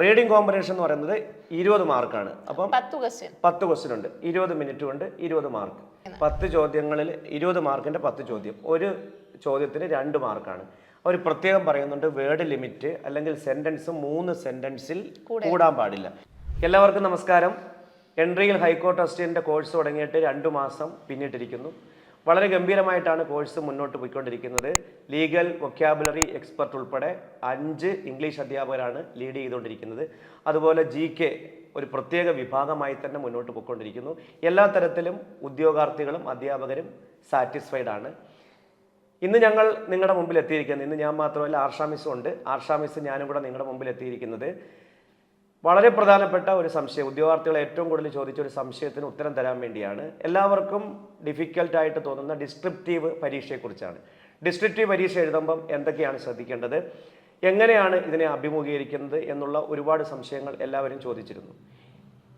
Reading comprehension എന്ന് പറയുന്നത് ഇരുപത് മാർക്കാണ്. അപ്പം പത്ത് ക്വസ്റ്റ്യൻ പത്ത് ക്വസ്റ്റ്യൻ ഉണ്ട്. ഇരുപത് മിനിറ്റ് കൊണ്ട് ഇരുപത് മാർക്ക് പത്ത് ചോദ്യങ്ങളിൽ ഇരുപത് മാർക്കിന്റെ പത്ത് ചോദ്യം. ഒരു ചോദ്യത്തിന് രണ്ട് മാർക്കാണ്. അവർ പ്രത്യേകം പറയുന്നുണ്ട് വേർഡ് ലിമിറ്റ് അല്ലെങ്കിൽ സെന്റൻസ് മൂന്ന് സെന്റൻസിൽ കൂടാൻ പാടില്ല. എല്ലാവർക്കും നമസ്കാരം. എൻട്രിയിൽ ഹൈക്കോർട്ട് അസിസ്റ്റന്റിന്റെ കോഴ്സ് തുടങ്ങിയിട്ട് രണ്ടു മാസം പിന്നിട്ടിരിക്കുന്നു. വളരെ ഗംഭീരമായിട്ടാണ് കോഴ്സ് മുന്നോട്ട് പോയിക്കൊണ്ടിരിക്കുന്നത്. ലീഗൽ വൊക്കാബുലറി എക്സ്പെർട്ട് ഉൾപ്പെടെ അഞ്ച് ഇംഗ്ലീഷ് അധ്യാപകരാണ് ലീഡ് ചെയ്തുകൊണ്ടിരിക്കുന്നത്. അതുപോലെ ജി കെ ഒരു പ്രത്യേക വിഭാഗമായി തന്നെ മുന്നോട്ട് പോയിക്കൊണ്ടിരിക്കുന്നു. എല്ലാ തരത്തിലും ഉദ്യോഗാർത്ഥികളും അധ്യാപകരും സാറ്റിസ്ഫൈഡ് ആണ്. ഇന്ന് ഞങ്ങൾ നിങ്ങളുടെ മുമ്പിൽ എത്തിയിരിക്കുന്നത് ഇന്ന് ഞാൻ മാത്രമല്ല ആർഷാമിസും ഉണ്ട്. ആർഷാമിസ് ഞാനും കൂടെ നിങ്ങളുടെ മുമ്പിൽ എത്തിയിരിക്കുന്നത്. വളരെ പ്രധാനപ്പെട്ട ഒരു സംശയം. ഉദ്യോഗാർത്ഥികൾ ഏറ്റവും കൂടുതൽ ചോദിച്ച ഒരു സംശയത്തിന് ഉത്തരം തരാൻ വേണ്ടിയാണ്. എല്ലാവർക്കും ഡിഫിക്കൽട്ടായിട്ട് തോന്നുന്ന ഡിസ്ക്രിപ്റ്റീവ് പരീക്ഷയെക്കുറിച്ചാണ്. ഡിസ്ക്രിപ്റ്റീവ് പരീക്ഷ എഴുതുമ്പം എന്തൊക്കെയാണ് ശ്രദ്ധിക്കേണ്ടത്? എങ്ങനെയാണ് ഇതിനെ അഭിമുഖീകരിക്കുന്നത് എന്നുള്ള ഒരുപാട് സംശയങ്ങൾ എല്ലാവരും ചോദിച്ചിരുന്നു.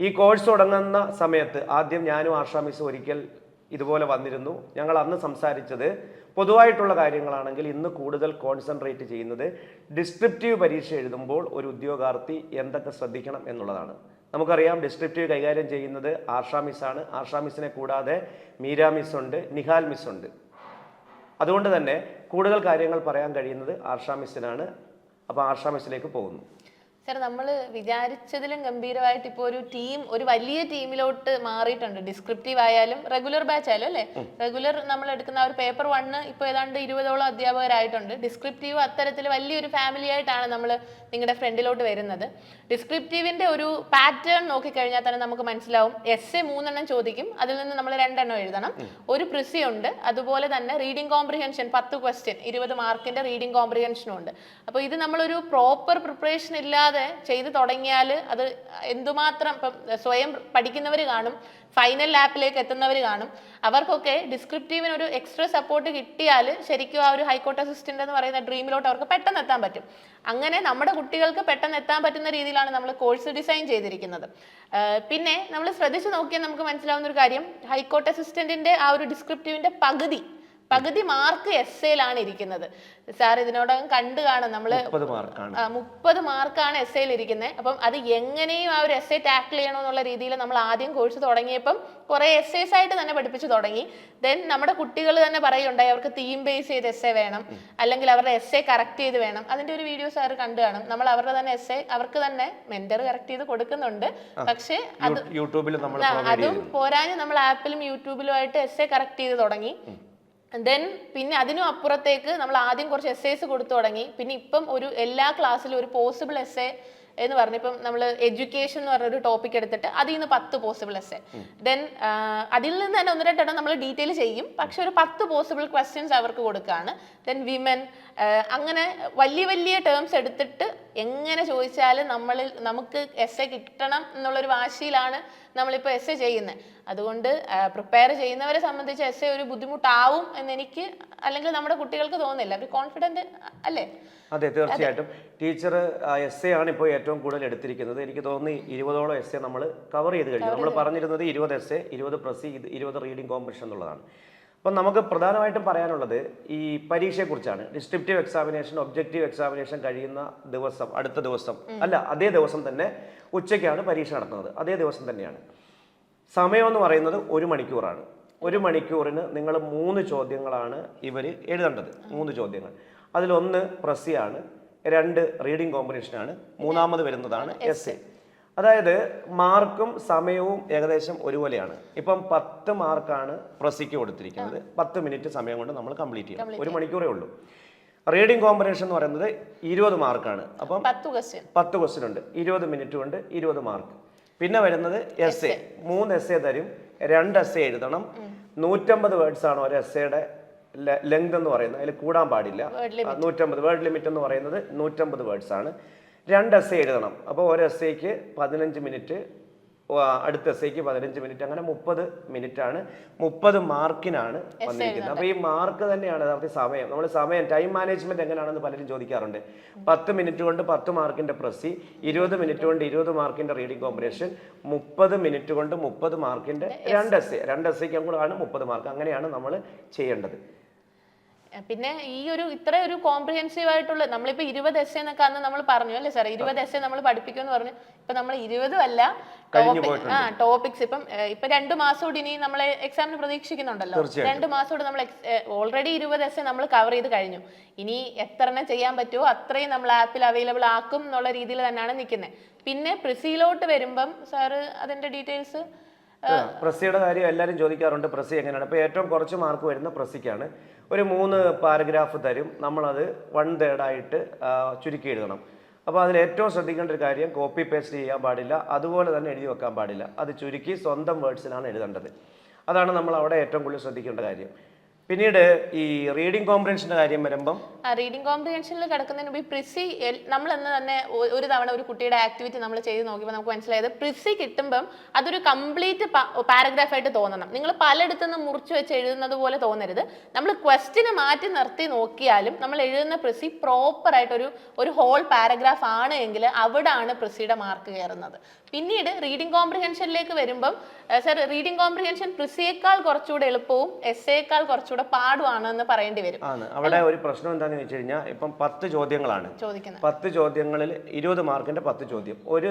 ഈ കോഴ്സ് തുടങ്ങുന്ന സമയത്ത് ആദ്യം ഞാനും ആർഷാമിസും ഒരിക്കൽ ഇതുപോലെ വന്നിരുന്നു. ഞങ്ങൾ അന്ന് സംസാരിച്ചത് പൊതുവായിട്ടുള്ള കാര്യങ്ങളാണെങ്കിൽ ഇന്ന് കൂടുതൽ കോൺസെൻട്രേറ്റ് ചെയ്യുന്നത് ഡിസ്ക്രിപ്റ്റീവ് പരീക്ഷ എഴുതുമ്പോൾ ഒരു ഉദ്യോഗാർത്ഥി എന്തൊക്കെ ശ്രദ്ധിക്കണം എന്നുള്ളതാണ്. നമുക്കറിയാം ഡിസ്ക്രിപ്റ്റീവ് കൈകാര്യം ചെയ്യുന്നത് ആർഷാ മിസ്സാണ് ആർഷാ മിസ്സിനെ കൂടാതെ മീര ഉണ്ട് നിഹാൽ മിസ് ഉണ്ട് അതുകൊണ്ട് തന്നെ കൂടുതൽ കാര്യങ്ങൾ പറയാൻ കഴിയുന്നത് ആർഷാ മിസ്സിനാണ് അപ്പോൾ ആർഷാ മിസ്സിലേക്ക് പോകുന്നു. സാർ നമ്മൾ വിചാരിച്ചതിലും ഗംഭീരമായിട്ട് ഇപ്പോൾ ഒരു ടീം ഒരു വലിയ ടീമിലോട്ട് മാറിയിട്ടുണ്ട്. ഡിസ്ക്രിപ്റ്റീവ് ആയാലും റെഗുലർ ബാച്ച് ആയാലും അല്ലേ? റെഗുലർ നമ്മൾ എടുക്കുന്ന ഒരു പേപ്പർ വണ്ണ് ഇപ്പോൾ ഏതാണ്ട് ഇരുപതോളം അധ്യാപകരായിട്ടുണ്ട്. ഡിസ്ക്രിപ്റ്റീവ് അത്തരത്തിൽ വലിയൊരു ഫാമിലി ആയിട്ടാണ് നമ്മൾ നിങ്ങളുടെ ഫ്രണ്ടിലോട്ട് വരുന്നത്. ഡിസ്ക്രിപ്റ്റീവിന്റെ ഒരു പാറ്റേൺ നോക്കിക്കഴിഞ്ഞാൽ തന്നെ നമുക്ക് മനസ്സിലാവും. എസ് എ മൂന്നെണ്ണം ചോദിക്കും. അതിൽ നിന്ന് നമ്മൾ രണ്ടെണ്ണം എഴുതണം. ഒരു പ്രിസി ഉണ്ട്. അതുപോലെ തന്നെ റീഡിംഗ് കോംപ്രിഹെൻഷൻ പത്ത് ക്വസ്റ്റ്യൻ ഇരുപത് മാർക്കിന്റെ റീഡിംഗ് കോംപ്രിഹെൻഷനും ഉണ്ട്. അപ്പോൾ ഇത് നമ്മളൊരു പ്രോപ്പർ പ്രിപ്പറേഷൻ ഇല്ലാതെ ചെയ്ത് തുടങ്ങിയാൽ അത് എന്തുമാത്രം ഇപ്പം സ്വയം പഠിക്കുന്നവർ കാണും ഫൈനൽ ലാപ്പിലേക്ക് എത്തുന്നവർ കാണും. അവർക്കൊക്കെ ഡിസ്ക്രിപ്റ്റീവിന് ഒരു എക്സ്ട്രാ സപ്പോർട്ട് കിട്ടിയാൽ ശരിക്കും ആ ഒരു ഹൈക്കോർട്ട് അസിസ്റ്റന്റ് എന്ന് പറയുന്ന ഡ്രീമിലോട്ട് അവർക്ക് പെട്ടെന്ന് എത്താൻ പറ്റും. അങ്ങനെ നമ്മുടെ കുട്ടികൾക്ക് പെട്ടെന്ന് എത്താൻ പറ്റുന്ന രീതിയിലാണ് നമ്മൾ കോഴ്സ് ഡിസൈൻ ചെയ്തിരിക്കുന്നത്. പിന്നെ നമ്മൾ ശ്രദ്ധിച്ചു നോക്കിയാൽ നമുക്ക് മനസ്സിലാവുന്ന ഒരു കാര്യം ഹൈക്കോർട്ട് അസിസ്റ്റന്റിന്റെ ആ ഒരു ഡിസ്ക്രിപ്റ്റീവിന്റെ പകുതി പകുതി മാർക്ക് എസ് എയിലാണ് ഇരിക്കുന്നത്. സാർ ഇതിനോടകം കണ്ടു കാണും നമ്മൾ മുപ്പത് മാർക്കാണ് എസ് എയിൽ ഇരിക്കുന്നത്. അപ്പം അത് എങ്ങനെയും ആ ഒരു എസ് എ ടാക്കിൾ ചെയ്യണമെന്നുള്ള രീതിയിൽ നമ്മൾ ആദ്യം കോഴ്സ് തുടങ്ങിയപ്പം കുറേ എസ് എസ് ആയിട്ട് തന്നെ പഠിപ്പിച്ചു തുടങ്ങി. ദെൻ നമ്മുടെ കുട്ടികൾ തന്നെ പറയുണ്ടായി അവർക്ക് തീം ബേസ് ചെയ്ത് എസ് എ വേണം അല്ലെങ്കിൽ അവരുടെ എസ് എ കറക്റ്റ് ചെയ്ത് വേണം. അതിന്റെ ഒരു വീഡിയോ സാർ കണ്ടു കാണും. നമ്മൾ അവരുടെ തന്നെ എസ് എ അവർക്ക് തന്നെ മെന്റർ കറക്റ്റ് ചെയ്ത് കൊടുക്കുന്നുണ്ട്. പക്ഷേ അത് യൂട്യൂബിൽ അതും പോരാഞ്ഞ് നമ്മൾ ആപ്പിലും യൂട്യൂബിലും ആയിട്ട് എസ് എ കറക്റ്റ് ചെയ്ത് തുടങ്ങി. ദെൻ പിന്നെ അതിനും അപ്പുറത്തേക്ക് നമ്മൾ ആദ്യം കുറച്ച് എസ് എസ് കൊടുത്തു തുടങ്ങി. പിന്നെ ഇപ്പം ഒരു എല്ലാ ക്ലാസ്സിലും ഒരു പോസിബിൾ എസ് എ എന്ന് പറഞ്ഞു. ഇപ്പം നമ്മൾ എഡ്യൂക്കേഷൻ എന്ന് പറഞ്ഞൊരു ടോപ്പിക് എടുത്തിട്ട് അതിൽ നിന്ന് പത്ത് പോസിബിൾ എസ് എ ദെൻ അതിൽ നിന്ന് തന്നെ ഒന്ന് രണ്ടെണ്ണം നമ്മൾ ഡീറ്റെയിൽ ചെയ്യും. പക്ഷെ ഒരു പത്ത് പോസിബിൾ ക്വസ്റ്റ്യൻസ് അവർക്ക് കൊടുക്കുകയാണ് ദെൻ വിമൻ അങ്ങനെ വലിയ വലിയ ടേംസ് എടുത്തിട്ട് എങ്ങനെ ചോദിച്ചാലും നമ്മളിൽ നമുക്ക് എസ് എ കിട്ടണം എന്നുള്ളൊരു വാശിയിലാണ് നമ്മളിപ്പോൾ എസ് എ ചെയ്യുന്നത് അതുകൊണ്ട് പ്രിപ്പയർ ചെയ്യുന്നവരെ സംബന്ധിച്ച് എസ് എ ഒരു ബുദ്ധിമുട്ടാവും എന്ന് എനിക്ക് അല്ലെങ്കിൽ നമ്മുടെ കുട്ടികൾക്ക് തോന്നുന്നില്ല. അവർ കോൺഫിഡന്റ് അല്ലേ? അതെ തീർച്ചയായിട്ടും. ടീച്ചർ എസ് എ ആണ് ഇപ്പോൾ ഏറ്റവും കൂടുതൽ എടുത്തിരിക്കുന്നത്. എനിക്ക് തോന്നി ഇരുപതോളം എസ് എ നമ്മൾ കവർ ചെയ്ത് കഴിഞ്ഞു. നമ്മൾ പറഞ്ഞിരുന്നത് ഇരുപത് എസ് എ ഇരുപത് പ്രസി ഇരുപത് റീഡിംഗ് കോമ്പറ്റീഷൻ എന്നുള്ളതാണ്. അപ്പം നമുക്ക് പ്രധാനമായിട്ടും പറയാനുള്ളത് ഈ പരീക്ഷയെക്കുറിച്ചാണ്. ഡിസ്ക്രിപ്റ്റീവ് എക്സാമിനേഷൻ ഒബ്ജക്റ്റീവ് എക്സാമിനേഷൻ കഴിയുന്ന ദിവസം അടുത്ത ദിവസം അല്ല അതേ ദിവസം തന്നെ ഉച്ചയ്ക്കാണ് പരീക്ഷ നടത്തുന്നത്. അതേ ദിവസം തന്നെയാണ്. സമയം എന്ന് പറയുന്നത് ഒരു മണിക്കൂറാണ്. ഒരു മണിക്കൂറിന് നിങ്ങൾ മൂന്ന് ചോദ്യങ്ങളാണ് ഇവർ എഴുതേണ്ടത്. മൂന്ന് ചോദ്യങ്ങൾ. അതിലൊന്ന് പ്രസ്സിയാണ് രണ്ട് റീഡിംഗ് കോമ്പറ്റീഷനാണ് മൂന്നാമത് വരുന്നതാണ് എസ്. എ അതായത് മാർക്കും സമയവും ഏകദേശം ഒരുപോലെയാണ്. ഇപ്പം പത്ത് മാർക്കാണ് പ്രസിക്ക് കൊടുത്തിരിക്കുന്നത്. പത്ത് മിനിറ്റ് സമയം കൊണ്ട് നമ്മൾ കംപ്ലീറ്റ് ചെയ്യണം ഒരു മണിക്കൂറേ ഉള്ളൂ. റീഡിംഗ് കോമ്പിനേഷൻ എന്ന് പറയുന്നത് ഇരുപത് മാർക്കാണ്. അപ്പം പത്ത് ക്വസ്റ്റ്യൻ ഉണ്ട്. ഇരുപത് മിനിറ്റ് കൊണ്ട് ഇരുപത് മാർക്ക്. പിന്നെ വരുന്നത് എസ് എ മൂന്ന് എസ് എ തരും. രണ്ട് എസ് എ എഴുതണം നൂറ്റമ്പത് വേർഡ്സ് ആണ് ഒരു എസ് എയുടെ ലെങ്ത് എന്ന് പറയുന്നത്. അതിൽ കൂടാൻ പാടില്ല. നൂറ്റമ്പത്. വേർഡ് ലിമിറ്റ് എന്ന് പറയുന്നത് നൂറ്റമ്പത് വേർഡ്സ് ആണ്. രണ്ട് എസ് എഴുതണം. അപ്പോൾ ഒരു എസ് എക്ക് പതിനഞ്ച് മിനിറ്റ് അടുത്ത എസ് എക്ക് പതിനഞ്ച് മിനിറ്റ് അങ്ങനെ മുപ്പത് മിനിറ്റ് ആണ്. മുപ്പത് മാർക്കിനാണ് വന്നിരിക്കുന്നത്. അപ്പോൾ ഈ മാർക്ക് തന്നെയാണ് യഥാർത്ഥത്തിൽ സമയം. നമ്മൾ സമയം ടൈം മാനേജ്മെന്റ് എങ്ങനെയാണെന്ന് പലരും ചോദിക്കാറുണ്ട്. പത്ത് മിനിറ്റ് കൊണ്ട് പത്ത് മാർക്കിന്റെ പ്രസി ഇരുപത് മിനിറ്റ് കൊണ്ട് ഇരുപത് മാർക്കിന്റെ റീഡിംഗ് കോമ്പിനേഷൻ മുപ്പത് മിനിറ്റ് കൊണ്ട് മുപ്പത് മാർക്കിന്റെ രണ്ട് എസ് എ രണ്ട് എസ് എക്കും കൂടെ ആണ് മുപ്പത് മാർക്ക്. അങ്ങനെയാണ് നമ്മൾ ചെയ്യേണ്ടത്. പിന്നെ ഈ ഒരു ഇത്ര ഒരു കോംപ്രിഹെൻസീവ് ആയിട്ടുള്ള നമ്മളിപ്പോ ഇരുപത് എസ് എന്നൊക്കെ അന്ന് നമ്മൾ പറഞ്ഞു അല്ലേ സാർ ഇരുപത് എസ് നമ്മൾ പഠിപ്പിക്കുമെന്ന് പറഞ്ഞു. ഇപ്പൊ നമ്മൾ ഇരുപതും അല്ല ആ ടോപ്പിക്സ് ഇപ്പം ഇപ്പൊ രണ്ടു മാസം കൂടി ഇനി നമ്മളെ എക്സാമിന് പ്രതീക്ഷിക്കുന്നുണ്ടല്ലോ. രണ്ടു രണ്ട് മാസം കൂടി നമ്മൾ ഓൾറെഡി ഇരുപത് എസ് നമ്മൾ കവർ ചെയ്ത് കഴിഞ്ഞു. ഇനി എത്ര എണ്ണം ചെയ്യാൻ പറ്റുമോ അത്രയും നമ്മൾ ആപ്പിൽ അവൈലബിൾ ആക്കും എന്നുള്ള രീതിയിൽ തന്നെയാണ് നിൽക്കുന്നത് പിന്നെ പ്രിസിയിലോട്ട് വരുമ്പം സാറ് അതിന്റെ ഡീറ്റെയിൽസ് പ്രസിയുടെ കാര്യം എല്ലാവരും ചോദിക്കാറുണ്ട്. പ്രസി എങ്ങനെയാണ്? അപ്പോൾ ഏറ്റവും കുറച്ച് മാർക്ക് വരുന്ന പ്രസിക്കാണ് ഒരു മൂന്ന് പാരഗ്രാഫ് തരും. നമ്മളത് വൺ തേർഡായിട്ട് ചുരുക്കി എഴുതണം. അപ്പോൾ അതിൽ ഏറ്റവും ശ്രദ്ധിക്കേണ്ട ഒരു കാര്യം കോപ്പി പേസ്റ്റ് ചെയ്യാൻ പാടില്ല. അതുപോലെ തന്നെ എഴുതി വെക്കാൻ പാടില്ല. അത് ചുരുക്കി സ്വന്തം വേർഡ്സിലാണ് എഴുതേണ്ടത്. അതാണ് നമ്മൾ അവിടെ ഏറ്റവും കൂടുതൽ ശ്രദ്ധിക്കേണ്ട കാര്യം. പിന്നീട് ഈ റീഡിംഗ് കോംപ്രിഹെൻഷന്റെ കാര്യം വരുമ്പം? റീഡിംഗ് കോംപ്രിഹെൻഷനിൽ കിടക്കുന്നതിന് മുമ്പ് പ്രിസി നമ്മൾ എന്ന് തന്നെ ഒരു തവണ ഒരു കുട്ടിയുടെ ആക്ടിവിറ്റി നമ്മൾ ചെയ്ത് നോക്കിയപ്പോൾ നമുക്ക് മനസ്സിലായത് പ്രിസി കിട്ടുമ്പം അതൊരു കംപ്ലീറ്റ് പാരഗ്രാഫ് ആയിട്ട് തോന്നണം. നിങ്ങൾ പലയിടത്തു നിന്ന് മുറിച്ച് വെച്ച് എഴുതുന്നത് പോലെ തോന്നരുത്. നമ്മൾ ക്വസ്റ്റിന് മാറ്റി നിർത്തി നോക്കിയാലും നമ്മൾ എഴുതുന്ന പ്രിസി പ്രോപ്പർ ആയിട്ട് ഒരു ഒരു ഹോൾ പാരഗ്രാഫ് ആണ് എങ്കിൽ അവിടാണ് പ്രിസിയുടെ മാർക്ക് കയറുന്നത്. പിന്നീട് റീഡിംഗ് കോംപ്രിഹെൻഷനിലേക്ക് വരുമ്പം സർ റീഡിംഗ് കോംപ്രിഹെൻഷൻ പ്രിസിയേക്കാൾ കുറച്ചുകൂടെ എളുപ്പവും എസ് എക്കാൾ കുറച്ചുകൂടെ പാടുവാണ് എന്ന് പറയേണ്ടി വരും. ആണ്. അവിടെ ഒരു പ്രശ്നം എന്താണെന്ന് വെച്ച് കഴിഞ്ഞാൽ ഇപ്പം പത്ത് ചോദ്യങ്ങളാണ്. ചോദിക്കുന്നത്. പത്ത് ചോദ്യങ്ങളിൽ ഇരുപത് മാർക്കിന്റെ പത്ത് ചോദ്യം. ഒരു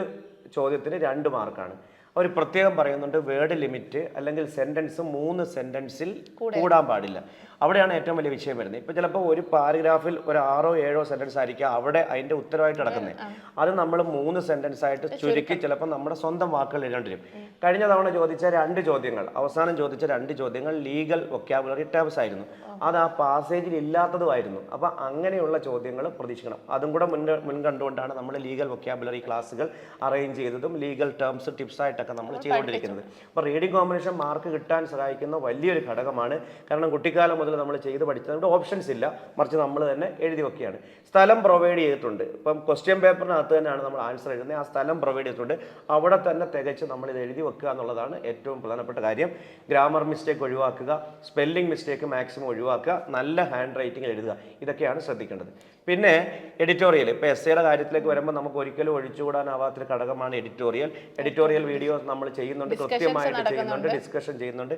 ചോദ്യത്തിന് രണ്ട് മാർക്കാണ്. അവർ പ്രത്യേകം പറയുന്നുണ്ട് വേർഡ് ലിമിറ്റ് അല്ലെങ്കിൽ സെന്റൻസ് മൂന്ന് സെന്റൻസിൽ കൂടാൻ പാടില്ല. അവിടെയാണ് ഏറ്റവും വലിയ വിഷയം വരുന്നത്. ഇപ്പൊ ചിലപ്പോൾ ഒരു പാരഗ്രാഫിൽ ഒരു ആറോ ഏഴോ സെന്റൻസ് ആയിരിക്കും അവിടെ അതിന്റെ ഉത്തരവായിട്ട് നടക്കുന്നത്. അത് നമ്മൾ മൂന്ന് സെന്റൻസ് ആയിട്ട് ചുരുക്കി. ചിലപ്പോൾ നമ്മുടെ സ്വന്തം വാക്കുകൾ എഴുതേണ്ടി വരും. കഴിഞ്ഞ തവണ ചോദിച്ച രണ്ട് ചോദ്യങ്ങൾ അവസാനം ചോദിച്ച രണ്ട് ചോദ്യങ്ങൾ ലീഗൽ വൊക്കാബുലറി ടേംസ് ആയിരുന്നു. അത് ആ പാസേജിൽ ഇല്ലാത്തതുമായിരുന്നു. അപ്പൊ അങ്ങനെയുള്ള ചോദ്യങ്ങൾ പ്രതീക്ഷിക്കണം. അതും കൂടെ മുൻ മുൻകണ്ടുകൊണ്ടാണ് നമ്മൾ ലീഗൽ വൊക്കാബുലറി ക്ലാസ്സുകൾ അറേഞ്ച് ചെയ്തതും ലീഗൽ ടേംസ് ടിപ്സ് ആയിട്ടൊക്കെ നമ്മൾ ചെയ്തുകൊണ്ടിരിക്കുന്നത്. അപ്പോൾ റീഡിംഗ് കോമ്പിനേഷൻ മാർക്ക് കിട്ടാൻ സഹായിക്കുന്ന വലിയൊരു ഘടകമാണ്. കാരണം കുട്ടിക്കാലം മുതൽ നമ്മൾ ചെയ്ത് പഠിച്ചത്. നമ്മുടെ ഓപ്ഷൻസ് ഇല്ല. മറിച്ച് നമ്മൾ തന്നെ എഴുതി വെക്കുകയാണ്. സ്ഥലം പ്രൊവൈഡ് ചെയ്തിട്ടുണ്ട്. ഇപ്പം ക്വസ്റ്റ്യൻ പേപ്പറിനകത്ത് തന്നെയാണ് നമ്മൾ ആൻസർ എഴുതുന്നത്. ആ സ്ഥലം പ്രൊവൈഡ് ചെയ്തിട്ടുണ്ട്. അവിടെ തന്നെ തികച്ച് നമ്മൾ ഇത് എഴുതി വെക്കുക എന്നുള്ളതാണ് ഏറ്റവും പ്രധാനപ്പെട്ട കാര്യം. ഗ്രാമർ മിസ്റ്റേക്ക് ഒഴിവാക്കുക. സ്പെല്ലിംഗ് മിസ്റ്റേക്ക് മാക്സിമം ഒഴിവാക്കുക. നല്ല ഹാൻഡ് റൈറ്റിംഗ് എഴുതുക. ഇതൊക്കെയാണ് ശ്രദ്ധിക്കേണ്ടത്. പിന്നെ എഡിറ്റോറിയൽ ഇപ്പോൾ എസ് എയുടെ കാര്യത്തിലേക്ക് വരുമ്പോൾ നമുക്ക് ഒരിക്കലും ഒഴിച്ചുകൂടാനാവാത്തൊരു ഘടകമാണ് എഡിറ്റോറിയൽ എഡിറ്റോറിയൽ വീഡിയോ നമ്മൾ ചെയ്യുന്നുണ്ട് കൃത്യമായിട്ട് ചെയ്യുന്നുണ്ട് ഡിസ്കഷൻ ചെയ്യുന്നുണ്ട്.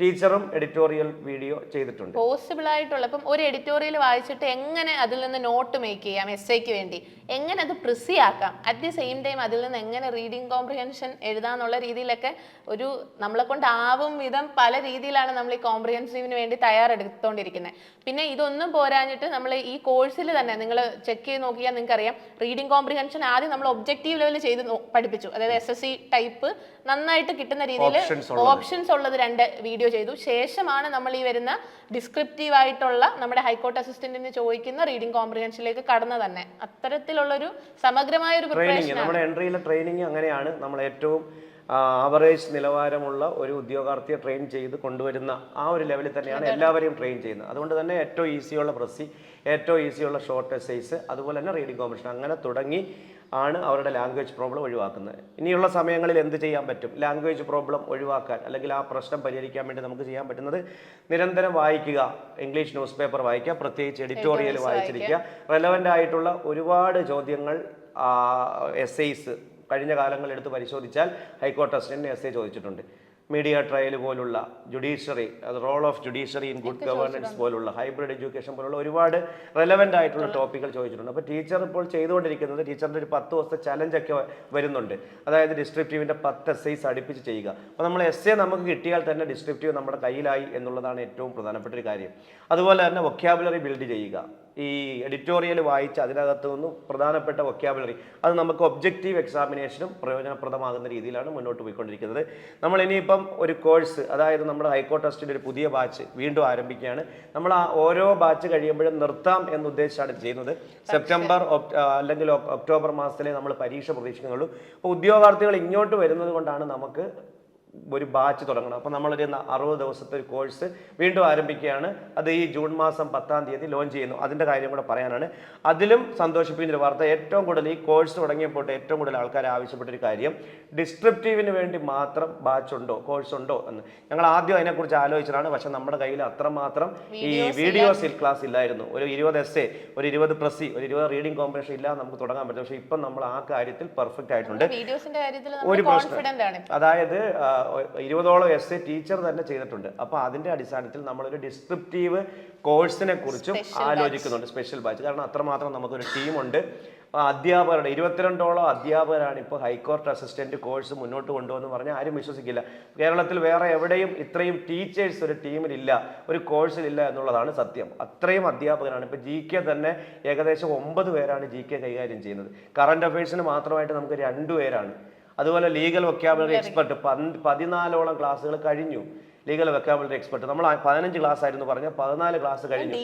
ടീച്ചറും എഡിറ്റോറിയൽ വീഡിയോ ചെയ്തിട്ടുണ്ട്. പോസിബിൾ ആയിട്ടുള്ള ഇപ്പം ഒരു എഡിറ്റോറിയൽ വായിച്ചിട്ട് എങ്ങനെ അതിൽ നിന്ന് നോട്ട് മേക്ക് ചെയ്യാം എസ് ഐക്ക് വേണ്ടി? എങ്ങനെ അത് പ്രിസി ആക്കാം? അറ്റ് ദി സെയിം ടൈം അതിൽ നിന്ന് എങ്ങനെ റീഡിംഗ് കോംപ്രിഹെൻഷൻ എഴുതാന്നുള്ള രീതിയിലൊക്കെ ഒരു നമ്മളെ കൊണ്ട് ആവും വിധം പല രീതിയിലാണ് നമ്മൾ ഈ കോംപ്രിഹെൻസീവിന് വേണ്ടി തയ്യാറെടുത്തോണ്ടിരിക്കുന്നത് പിന്നെ ഇതൊന്നും പോരാഞ്ഞിട്ട് നമ്മൾ ഈ കോഴ്സിൽ തന്നെ. നിങ്ങൾ ചെക്ക് ചെയ്ത് നോക്കിയാൽ നിങ്ങൾക്ക് അറിയാം റീഡിംഗ് കോംപ്രിഹെൻഷൻ ആദ്യം നമ്മൾ ഒബ്ജക്റ്റീവ് ലെവലിൽ ചെയ്ത് പഠിപ്പിച്ചു. അതായത് എസ് എസ് സി ടൈപ്പ് നന്നായിട്ട് കിട്ടുന്ന രീതിയിൽ ഓപ്ഷൻസ് ഉള്ളത്. രണ്ട് വീഡിയോ ചെയ്തു. ശേഷമാണ് നമ്മൾ ഈ വരുന്ന ഡിസ്ക്രിപ്റ്റീവ് ആയിട്ടുള്ള നമ്മുടെ ഹൈക്കോർട്ട് അസിസ്റ്റന്റിന് ചോദിക്കുന്ന റീഡിംഗ് കോംപ്രിഹെൻഷനിലേക്ക് കടന്നു തന്നെ. അത്തരത്തിലുള്ളൊരു സമഗ്രമായ ഒരു പ്രിപ്പറേഷൻ നമ്മുടെ എൻട്രിയിലെ ട്രെയിനിങ് അങ്ങനെയാണ്. നമ്മൾ ഏറ്റവും ആവറേജ് നിലവാരമുള്ള ഒരു ഉദ്യോഗാർത്ഥിയെ ട്രെയിൻ ചെയ്ത് കൊണ്ടുവരുന്ന ആ ഒരു ലെവലിൽ തന്നെയാണ് എല്ലാവരെയും ട്രെയിൻ ചെയ്യുന്നത്. അതുകൊണ്ട് തന്നെ ഏറ്റവും ഈസിയുള്ള പ്രസി ഏറ്റവും ഈസിയുള്ള ഷോർട്ട് എസൈസ് അതുപോലെ തന്നെ റീഡിംഗ് കോമ്പറ്റീഷൻ അങ്ങനെ തുടങ്ങി ആണ് അവരുടെ ലാംഗ്വേജ് പ്രോബ്ലം ഒഴിവാക്കുന്നത്. ഇനിയുള്ള സമയങ്ങളിൽ എന്ത് ചെയ്യാൻ പറ്റും? ലാംഗ്വേജ് പ്രോബ്ലം ഒഴിവാക്കാൻ അല്ലെങ്കിൽ ആ പ്രശ്നം പരിഹരിക്കാൻ വേണ്ടി നമുക്ക് ചെയ്യാൻ പറ്റുന്നത് നിരന്തരം വായിക്കുക ഇംഗ്ലീഷ് ന്യൂസ് പേപ്പർ വായിക്കുക പ്രത്യേകിച്ച് എഡിറ്റോറിയൽ വായിച്ചിരിക്കുക. റെലവന്റ് ആയിട്ടുള്ള ഒരുപാട് ചോദ്യങ്ങൾ എസ് ഐസ് കഴിഞ്ഞ കാലങ്ങൾ എടുത്ത് പരിശോധിച്ചാൽ ഹൈക്കോർട്ട് അസിസ്റ്റന്റ് എസ് എ ചോദിച്ചിട്ടുണ്ട്. മീഡിയ ട്രയൽ പോലുള്ള judiciary role of judiciary in good governance പോലുള്ള ഹൈബ്രിഡ് എഡ്യൂക്കേഷൻ പോലുള്ള ഒരുപാട് റെലവെന്റ് ആയിട്ടുള്ള ടോപ്പിക്കുകൾ ചോദിച്ചിട്ടുണ്ട്. അപ്പോൾ ടീച്ചർ ഇപ്പോൾ ചെയ്തുകൊണ്ടിരിക്കുന്നത് ടീച്ചറിന്റെ ഒരു പത്ത് ദിവസത്തെ ചലഞ്ച് ഒക്കെ വരുന്നുണ്ട്. അതായത് ഡിസ്ക്രിപ്റ്റീവിന്റെ പത്ത് എസ് ഐസ് അടുപ്പിച്ച് ചെയ്യുക. അപ്പോൾ നമ്മൾ എസ് എ നമുക്ക് കിട്ടിയാൽ തന്നെ ഡിസ്ക്രിപ്റ്റീവ് നമ്മുടെ കയ്യിലായി എന്നുള്ളതാണ് ഏറ്റവും പ്രധാനപ്പെട്ട ഒരു കാര്യം. അതുപോലെ തന്നെ വൊക്കാബുലറി ബിൽഡ് ചെയ്യുക. ഈ എഡിറ്റോറിയൽ വായിച്ച് അതിനകത്ത് നിന്ന് പ്രധാനപ്പെട്ട വൊക്കാബുലറി അത് നമുക്ക് ഒബ്ജക്റ്റീവ് എക്സാമിനേഷനും പ്രയോജനപ്രദമാകുന്ന രീതിയിലാണ് മുന്നോട്ട് പോയിക്കൊണ്ടിരിക്കുന്നത്. നമ്മൾ ഇനിയിപ്പം ഒരു കോഴ്സ് അതായത് നമ്മുടെ ഹൈക്കോർട്ട് ടെസ്റ്റിന്റെ ഒരു പുതിയ ബാച്ച് വീണ്ടും ആരംഭിക്കുകയാണ്. നമ്മൾ ആ ഓരോ ബാച്ച് കഴിയുമ്പോഴും നിർത്താം എന്ന് ഉദ്ദേശിച്ചാണ് ചെയ്യുന്നത്. സെപ്റ്റംബർ അല്ലെങ്കിൽ ഒക്ടോബർ മാസത്തിലേ നമ്മൾ പരീക്ഷ പ്രതീക്ഷിക്കുന്നുള്ളൂ. അപ്പോൾ ഉദ്യോഗാർത്ഥികൾ ഇങ്ങോട്ട് വരുന്നത് കൊണ്ടാണ് നമുക്ക് ഒരു ബാച്ച് തുടങ്ങണം. അപ്പോൾ നമ്മളൊരു അറുപത് ദിവസത്തെ ഒരു കോഴ്സ് വീണ്ടും ആരംഭിക്കുകയാണ്. അത് ഈ ജൂൺ മാസം പത്താം തീയതി ലോഞ്ച് ചെയ്യുന്നു. അതിന്റെ കാര്യം കൂടെ പറയാനാണ്. അതിലും സന്തോഷിപ്പിക്കുന്ന ഒരു വാർത്ത. ഏറ്റവും കൂടുതൽ ഈ കോഴ്സ് തുടങ്ങിയപ്പോൾ ഏറ്റവും കൂടുതൽ ആൾക്കാർ ആവശ്യപ്പെട്ടൊരു കാര്യം ഡിസ്ക്രിപ്റ്റീവിന് വേണ്ടി മാത്രം ബാച്ച് ഉണ്ടോ കോഴ്സ് ഉണ്ടോ എന്ന്. ഞങ്ങൾ ആദ്യം അതിനെക്കുറിച്ച് ആലോചിച്ചതാണ്. പക്ഷേ നമ്മുടെ കയ്യിൽ അത്രമാത്രം ഈ വീഡിയോസ് ക്ലാസ് ഇല്ലായിരുന്നു. ഒരു ഇരുപത് എസ് എ ഒരു ഇരുപത് പ്രസി ഒരു ഇരുപത് റീഡിംഗ് കോമ്പറ്റീഷൻ ഇല്ലാതെ നമുക്ക് തുടങ്ങാൻ പറ്റും. പക്ഷേ ഇപ്പം നമ്മൾ ആ കാര്യത്തിൽ പെർഫെക്റ്റ് ആയിട്ടുണ്ട്. ഒരു പ്രശ്നം. അതായത് ഇരുപതോളം എസ് എ ടീച്ചർ തന്നെ ചെയ്തിട്ടുണ്ട്. അപ്പോൾ അതിന്റെ അടിസ്ഥാനത്തിൽ നമ്മളൊരു ഡിസ്ക്രിപ്റ്റീവ് കോഴ്സിനെ കുറിച്ചും ആലോചിക്കുന്നുണ്ട്. സ്പെഷ്യൽ ബാച്ച് കാരണം അത്രമാത്രം നമുക്കൊരു ടീമുണ്ട് അധ്യാപകരുടെ ഇരുപത്തിരണ്ടോളം അധ്യാപകരാണ് ഇപ്പോൾ ഹൈക്കോർട്ട് അസിസ്റ്റന്റ് കോഴ്സ് മുന്നോട്ട് കൊണ്ടുവന്ന് പറഞ്ഞാൽ ആരും വിശ്വസിക്കില്ല. കേരളത്തിൽ വേറെ എവിടെയും ഇത്രയും ടീച്ചേഴ്സ് ഒരു ടീമിലില്ല ഒരു കോഴ്സിലില്ല എന്നുള്ളതാണ് സത്യം. അത്രയും അധ്യാപകരാണ്. ഇപ്പോൾ ജി കെ തന്നെ ഏകദേശം ഒമ്പത് പേരാണ് ജി കെ കൈകാര്യം ചെയ്യുന്നത്. കറണ്ട് അഫയേഴ്സിന് മാത്രമായിട്ട് നമുക്ക് രണ്ടു പേരാണ്. അതുപോലെ ലീഗൽ വൊക്കാബുലറി എക്സ്പെർട്ട് പതിനാലോളം ക്ലാസ്സുകൾ കഴിഞ്ഞു. ലീഗൽ വെക്കാബിലിറ്റി എക്സ്പെർട്ട് നമ്മൾ പതിനഞ്ച് ക്ലാസ് ആയിരുന്നു പറഞ്ഞ പതിനാല് ക്ലാസ് കഴിഞ്ഞു.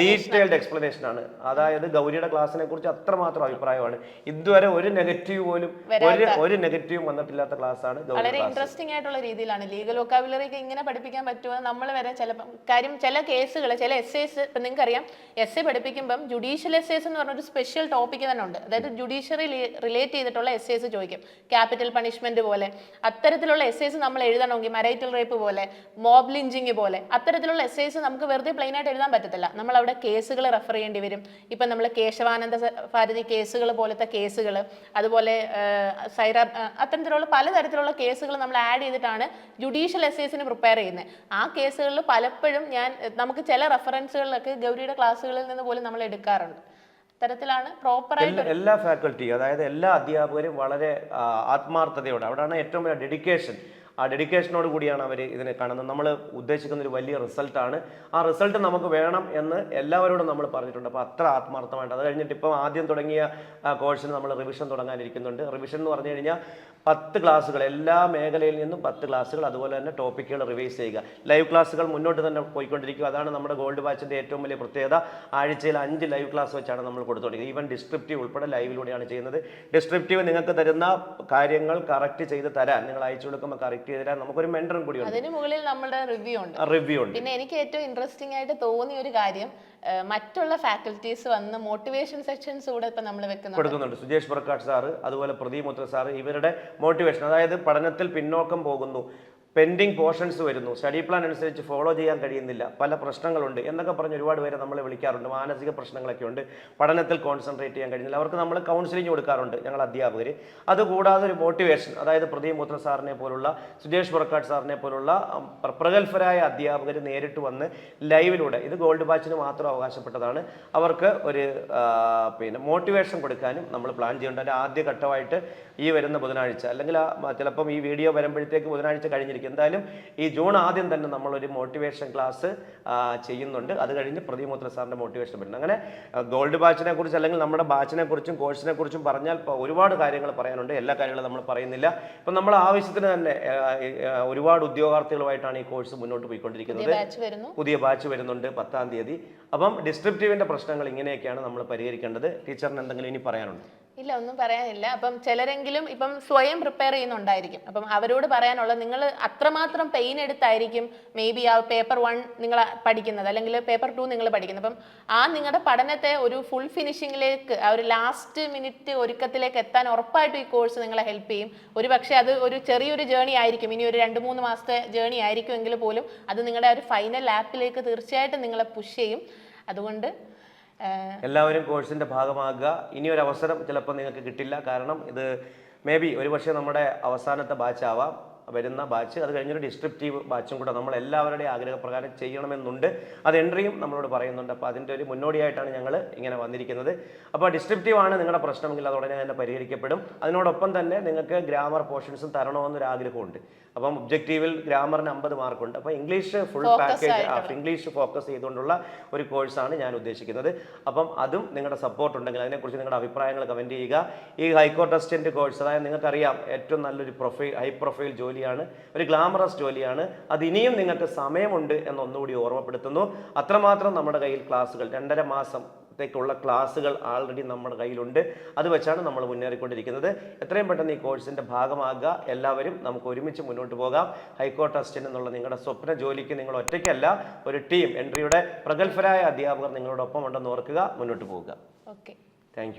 ഡീറ്റെയിൽഡ് എക്സ്പ്ലനേഷൻ ആണ്. അതായത് ഗൗരിയുടെ ക്ലാസ്സിനെ കുറിച്ച് അത്രമാത്രം അഭിപ്രായമാണ്. ഇതുവരെ ഒരു നെഗറ്റീവ് പോലും ഒരു ഒരു നെഗറ്റീവും വന്നിട്ടില്ലാത്ത ക്ലാസ് ആണ് വളരെ ഇൻട്രസ്റ്റിംഗ് ആയിട്ടുള്ള രീതിയിലാണ് ലീഗൽ വൊക്കാബുലറി ഇങ്ങനെ പഠിപ്പിക്കാൻ പറ്റുമോ? നമ്മൾ വരെ ചില കാര്യം ചില കേസുകൾ ചില എസ് എസ് ഇപ്പം നിങ്ങൾക്ക് അറിയാം എസ് എ പഠിപ്പിക്കുമ്പം ജുഡീഷ്യൽ എസ് എസ് എന്ന് പറഞ്ഞൊരു സ്പെഷ്യൽ ടോപ്പിക് തന്നെ ഉണ്ട്. അതായത് ജുഡീഷ്യറി റിലേറ്റ് ചെയ്തിട്ടുള്ള എസ് എസ് ചോദിക്കും. ക്യാപിറ്റൽ പണിഷ്മെന്റ് പോലെ. അത്തരത്തിലുള്ള എസ് എസ് നമ്മൾ എഴുതണമെങ്കിൽ മരൈറ്റൽ റേപ്പ് പോലെ മോബ് ലിഞ്ചിങ് പോലെ അത്തരത്തിലുള്ള എസ് എസ് നമുക്ക് വെറുതെ പ്ലെയിൻ ആയിട്ട് എഴുതാൻ പറ്റത്തില്ല. നമ്മൾ അവിടെ കേസുകൾ റെഫർ ചെയ്യേണ്ടി വരും. ഇപ്പം നമ്മൾ കേശവാനന്ദ ഭാരതി കേസുകൾ പോലത്തെ കേസുകൾ അതുപോലെ സൈറ അത്തരത്തിലുള്ള പലതരത്തിലുള്ള കേസുകൾ നമ്മൾ ആഡ് ചെയ്തിട്ടാണ് ജുഡീഷ്യൽ എസ് എസിന് പ്രിപ്പയർ ചെയ്യുന്നത്. ആ കേസുകളിൽ പലപ്പോഴും ഞാൻ നമുക്ക് ചില റെഫറൻസുകളിലൊക്കെ ഗൗരിയുടെ ക്ലാസ്സുകളിൽ നിന്ന് പോലും നമ്മൾ എടുക്കാറുണ്ട്. തരത്തിലാണ് പ്രോപ്പറായിട്ട് എല്ലാ ഫാക്കൽറ്റി അതായത് എല്ലാ അധ്യാപകരും വളരെ ആത്മാർത്ഥതയോടെ അവിടെയാണ് ഏറ്റവും വലിയ ഡെഡിക്കേഷൻ ആ ഡെഡിക്കേഷനോട് കൂടിയാണ് അവർ ഇതിനെ കാണുന്നത്. നമ്മൾ ഉദ്ദേശിക്കുന്ന ഒരു വലിയ റിസൾട്ടാണ് ആ റിസൾട്ട് നമുക്ക് വേണം എന്ന് എല്ലാവരോടും നമ്മൾ പറഞ്ഞിട്ടുണ്ട്. അപ്പോൾ അത്ര ആത്മാർത്ഥമായിട്ട്. അത് കഴിഞ്ഞിട്ട് ഇപ്പം ആദ്യം തുടങ്ങിയ കോഴ്സിന് നമ്മൾ റിവിഷൻ തുടങ്ങാനിരിക്കുന്നുണ്ട്. റിവിഷൻ എന്ന് പറഞ്ഞു കഴിഞ്ഞാൽ പത്ത് ക്ലാസ്സുകൾ എല്ലാ മേഖലയിൽ നിന്നും പത്ത് ക്ലാസ്സുകൾ അതുപോലെ തന്നെ ടോപ്പിക്കുകൾ റിവൈസ് ചെയ്യുക. ലൈവ് ക്ലാസ്സുകൾ മുന്നോട്ട് തന്നെ പോയിക്കൊണ്ടിരിക്കുക. അതാണ് നമ്മുടെ ഗോൾഡ് വാച്ചിന്റെ ഏറ്റവും വലിയ പ്രത്യേകത. ആഴ്ചയിൽ അഞ്ച് ലൈവ് ക്ലാസ് വെച്ചാണ് നമ്മൾ കൊടുത്തുകൊണ്ടിരിക്കുന്നത്. ഈവൻ ഡിസ്ക്രിപ്റ്റീവ് ഉൾപ്പെടെ ലൈവിലൂടെയാണ് ചെയ്യുന്നത്. ഡിസ്ക്രിപ്റ്റീവ് നിങ്ങൾക്ക് തരുന്ന കാര്യങ്ങൾ കറക്റ്റ് ചെയ്ത് തരാൻ നിങ്ങൾ അയച്ചു കൊടുക്കുമ്പോൾ ചെയ്ത് തരാൻ നമുക്കൊരു കൂടി ഉണ്ട്. അതിന് മുകളിൽ നമ്മുടെ റിവ്യൂ ഉണ്ട്. റിവ്യൂ ഉണ്ട്. പിന്നെ എനിക്ക് ഏറ്റവും ഇൻട്രസ്റ്റിംഗ് ആയിട്ട് തോന്നിയ ഒരു കാര്യം മറ്റുള്ള ഫാക്കൽറ്റീസ് വന്ന് മോട്ടിവേഷൻ സെക്ഷൻസ് കൂടെ ഇപ്പൊ നമ്മൾ വെക്കുന്നുണ്ട്. കൊടുക്കുന്നുണ്ട്. സുജേഷ് പ്രകാശ് സാറ് അതുപോലെ പ്രദീപ് മുത്ര സാറ് ഇവരുടെ മോട്ടിവേഷൻ അതായത് പഠനത്തിൽ പിന്നോക്കം പോകുന്നു. പെൻഡിങ് പോർഷൻസ് വരുന്നു. സ്റ്റഡി പ്ലാൻ അനുസരിച്ച് ഫോളോ ചെയ്യാൻ കഴിയുന്നില്ല. പല പ്രശ്നങ്ങളുണ്ട്. എന്നൊക്കെ പറഞ്ഞ് ഒരുപാട് പേരെ നമ്മളെ വിളിക്കാറുണ്ട്. മാനസിക പ്രശ്നങ്ങളൊക്കെ ഉണ്ട്. പഠനത്തിൽ കോൺസെൻട്രേറ്റ് ചെയ്യാൻ കഴിയുന്നില്ല. അവർക്ക് നമ്മൾ കൗൺസിലിംഗ് കൊടുക്കാറുണ്ട് ഞങ്ങൾ അധ്യാപകർ അതുകൂടാതെ ഒരു മോട്ടിവേഷൻ അതായത് പ്രദീപ് മൂത്ര സാറിനെ പോലുള്ള സുജേഷ് പുറക്കാട് സാറിനെ പോലുള്ള പ്രഗത്ഭരായ അധ്യാപകർ നേരിട്ട് വന്ന് ലൈവിലൂടെ ഇത് ഗോൾഡ് ബാച്ചിന് മാത്രം അവകാശപ്പെട്ടതാണ്. അവർക്ക് ഒരു പിന്നെ മോട്ടിവേഷൻ കൊടുക്കാനും നമ്മൾ പ്ലാൻ ചെയ്യുന്നുണ്ട്. അതിന്റെ ആദ്യ ഘട്ടമായിട്ട് ഈ വരുന്ന ബുധനാഴ്ച. അല്ലെങ്കിൽ ചിലപ്പം ഈ വീഡിയോ വരുമ്പോഴത്തേക്ക് ബുധനാഴ്ച കഴിഞ്ഞിരിക്കും. എന്തായാലും ഈ ജൂൺ ആദ്യം തന്നെ നമ്മളൊരു മോട്ടിവേഷൻ ക്ലാസ് ചെയ്യുന്നുണ്ട്. അത് കഴിഞ്ഞ് പ്രതിമൂത്ര സാറിന്റെ മോട്ടിവേഷൻ വരുന്നു അങ്ങനെ ഗോൾഡ് ബാച്ചിനെ കുറിച്ച് അല്ലെങ്കിൽ നമ്മുടെ ബാച്ചിനെ കുറിച്ചും കോഴ്സിനെ കുറിച്ചും പറഞ്ഞാൽ ഒരുപാട് കാര്യങ്ങൾ പറയാനുണ്ട്. എല്ലാ കാര്യങ്ങളും നമ്മൾ പറയുന്നില്ല. ഇപ്പം നമ്മൾ ആവശ്യത്തിന് തന്നെ ഒരുപാട് ഉദ്യോഗാർത്ഥികളുമായിട്ടാണ് ഈ കോഴ്സ് മുന്നോട്ട് പോയിക്കൊണ്ടിരിക്കുന്നത്. പുതിയ ബാച്ച് വരുന്നുണ്ട് പത്താം തീയതി. അപ്പം ഡിസ്ക്രിപ്റ്റീവിന്റെ പ്രശ്നങ്ങൾ ഇങ്ങനെയൊക്കെയാണ് നമ്മൾ പരിഹരിക്കേണ്ടത്. ടീച്ചറിന് എന്തെങ്കിലും ഇനി പറയാനുണ്ട്? ഇല്ല ഒന്നും പറയാനില്ല. അപ്പം ചിലരെങ്കിലും ഇപ്പം സ്വയം പ്രിപ്പയർ ചെയ്യുന്നുണ്ടായിരിക്കും. അപ്പം അവരോട് പറയാനുള്ളത് നിങ്ങൾ അത്രമാത്രം പെയിൻ എടുത്തായിരിക്കും മേ ബി ആ പേപ്പർ വൺ നിങ്ങൾ പഠിക്കുന്നത്. അല്ലെങ്കിൽ പേപ്പർ ടു നിങ്ങൾ പഠിക്കുന്നത്. അപ്പം ആ നിങ്ങളുടെ പഠനത്തെ ഒരു ഫുൾ ഫിനിഷിങ്ങിലേക്ക് ആ ഒരു ലാസ്റ്റ് മിനിറ്റ് ഒരുക്കത്തിലേക്ക് എത്താൻ ഉറപ്പായിട്ടും ഈ കോഴ്സ് നിങ്ങളെ ഹെൽപ്പ് ചെയ്യും. ഒരു പക്ഷേ അത് ഒരു ചെറിയൊരു ജേണി ആയിരിക്കും. ഇനി ഒരു രണ്ട് മൂന്ന് മാസത്തെ ജേണി ആയിരിക്കുമെങ്കിൽ പോലും അത് നിങ്ങളുടെ ഒരു ഫൈനൽ ആപ്പിലേക്ക് തീർച്ചയായിട്ടും നിങ്ങളെ പുഷ് ചെയ്യും. അതുകൊണ്ട് എല്ലാവരും കോഴ്സിന്റെ ഭാഗമാകുക. ഇനി ഒരു അവസരം ചിലപ്പോൾ നിങ്ങൾക്ക് കിട്ടില്ല. കാരണം ഇത് മേ ബി ഒരുപക്ഷെ നമ്മുടെ അവസാനത്തെ ബാച്ച് ആവാം. വരുന്ന ബാച്ച് അത് കഴിഞ്ഞൊരു ഡിസ്ക്രിപ്റ്റീവ് ബാച്ചും കൂടെ നമ്മൾ എല്ലാവരുടെയും ആഗ്രഹപ്രകാരം ചെയ്യണമെന്നുണ്ട്. അത് എൻട്രിയും നമ്മളോട് പറയുന്നുണ്ട്. അപ്പോൾ അതിന്റെ ഒരു മുന്നോടിയായിട്ടാണ് ഞങ്ങൾ ഇങ്ങനെ വന്നിരിക്കുന്നത്. അപ്പോൾ ഡിസ്ക്രിപ്റ്റീവ് ആണ് നിങ്ങളുടെ പ്രശ്നമെങ്കിൽ അത് ഉടനെ തന്നെ പരിഹരിക്കപ്പെടും. അതിനോടൊപ്പം തന്നെ നിങ്ങൾക്ക് ഗ്രാമർ പോർഷൻസും തരണമെന്നൊരു ആഗ്രഹമുണ്ട് അപ്പം ഒബ്ജക്റ്റീവിൽ ഗ്രാമറിന് അമ്പത് മാർക്കുണ്ട്. അപ്പോൾ English full package English focus ചെയ്തുകൊണ്ടുള്ള ഒരു കോഴ്സാണ് ഞാൻ ഉദ്ദേശിക്കുന്നത്. അപ്പം അതും നിങ്ങളുടെ സപ്പോർട്ട് ഉണ്ടെങ്കിൽ അതിനെക്കുറിച്ച് നിങ്ങളുടെ അഭിപ്രായങ്ങൾ കമന്റ് ചെയ്യുക. ഈ ഹൈക്കോർട്ട് അസിസ്റ്റന്റ് കോഴ്സ് അതായത് നിങ്ങൾക്കറിയാം ഏറ്റവും നല്ലൊരു പ്രൊഫൈൽ ഹൈ പ്രൊഫൈൽ ജോലിയാണ് ഒരു ഗ്ലാമറസ് ജോലിയാണ്. അത് ഇനിയും നിങ്ങൾക്ക് സമയമുണ്ട് എന്നൊന്നുകൂടി ഓർമ്മപ്പെടുത്തുന്നു. അത്രമാത്രം നമ്മുടെ കയ്യിൽ ക്ലാസ്സുകൾ രണ്ടര മാസം ത്തേക്കുള്ള ക്ലാസ്സുകൾ ആൾറെഡി നമ്മുടെ കയ്യിലുണ്ട്. അത് വെച്ചാണ് നമ്മൾ മുന്നേറിക്കൊണ്ടിരിക്കുന്നത്. എത്രയും പെട്ടെന്ന് ഈ കോഴ്സിന്റെ ഭാഗമാകുക. എല്ലാവരും നമുക്ക് ഒരുമിച്ച് മുന്നോട്ട് പോകാം. ഹൈക്കോർട്ട് അസിസ്റ്റന്റ് എന്നുള്ള നിങ്ങളുടെ സ്വപ്ന ജോലിക്ക് നിങ്ങൾ ഒറ്റയ്ക്കല്ല ഒരു ടീം എൻട്രിയുടെ പ്രഗത്ഭരായ അധ്യാപകർ നിങ്ങളോടൊപ്പം ഉണ്ടെന്ന് ഓർക്കുക മുന്നോട്ട് പോവുക. Okay thank